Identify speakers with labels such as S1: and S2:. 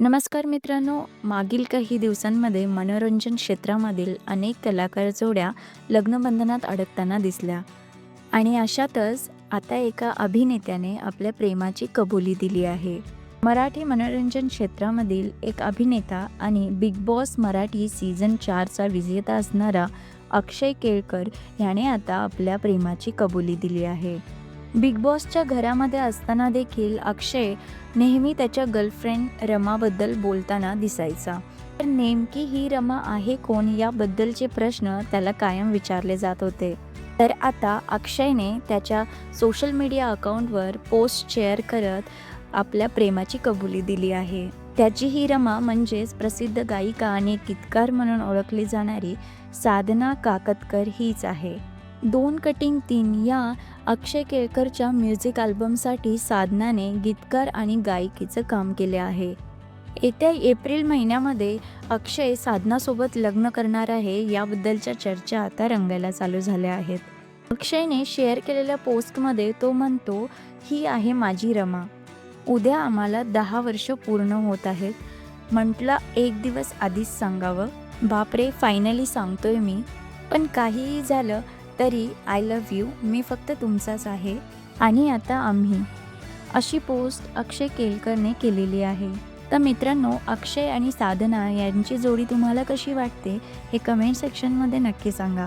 S1: नमस्कार मित्रांनो मागील काही दिवसांमध्ये मनोरंजन क्षेत्रामधील अनेक कलाकार जोड्या लग्नबंधनात अडकताना दिसल्या. आणि अशातच आता एका अभिनेत्याने आपल्या प्रेमाची कबुली दिली आहे. मराठी मनोरंजन क्षेत्रामधील एक अभिनेता आणि बिग बॉस मराठी सीझन चारचा विजेता असणारा अक्षय केळकर याने आता आपल्या प्रेमाची कबुली दिली आहे. बिग बॉसच्या घरामध्ये असताना देखील अक्षय नेहमी त्याच्या गर्लफ्रेंड रमाबद्दल बोलताना दिसायचा. तर नेमकी ही रमा आहे कोण याबद्दलचे प्रश्न त्याला कायम विचारले जात होते. तर आता अक्षयने त्याच्या सोशल मीडिया अकाउंटवर पोस्ट शेअर करत आपल्या प्रेमाची कबुली दिली आहे. त्याची ही रमा म्हणजेच प्रसिद्ध गायिका आणि गीतकार म्हणून ओळखली जाणारी साधना काकतकर हीच आहे. दोन कटिंग तीन या अक्षय केळकरच्या म्युझिक अल्बमसाठी साधनाने गीतकार आणि गायकीचं काम केले आहे. येत्या एप्रिल महिन्यामध्ये अक्षय साधनासोबत लग्न करणार आहे याबद्दलच्या चर्चा आता रंगायला चालू झाल्या आहेत. अक्षयने शेअर केलेल्या पोस्टमध्ये तो म्हणतो ही आहे माझी रमा. उद्या आम्हाला दहा वर्ष पूर्ण होत आहेत. म्हटलं एक दिवस आधीच सांगावं. बापरे फायनली सांगतोय मी. पण काहीही झालं तरी आय लव्ह यू मी फक्त तुमचाच आहे आणि आता आम्ही. अशी पोस्ट अक्षय केलकरने केलेली आहे. तर मित्रांनो अक्षय आणि साधना यांची जोडी तुम्हाला कशी वाटते हे कमेंट सेक्शनमध्ये नक्की सांगा.